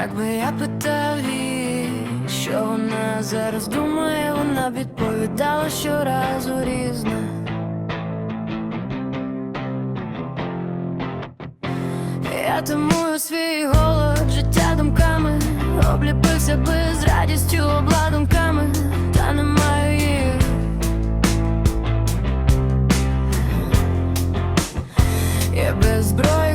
Якби я питав її, що вона зараз думає, вона відповідала щоразу різне. Я тимую свій голод, життя думками, обліпився би з радістю обладунками, та не маю. Я без зброї.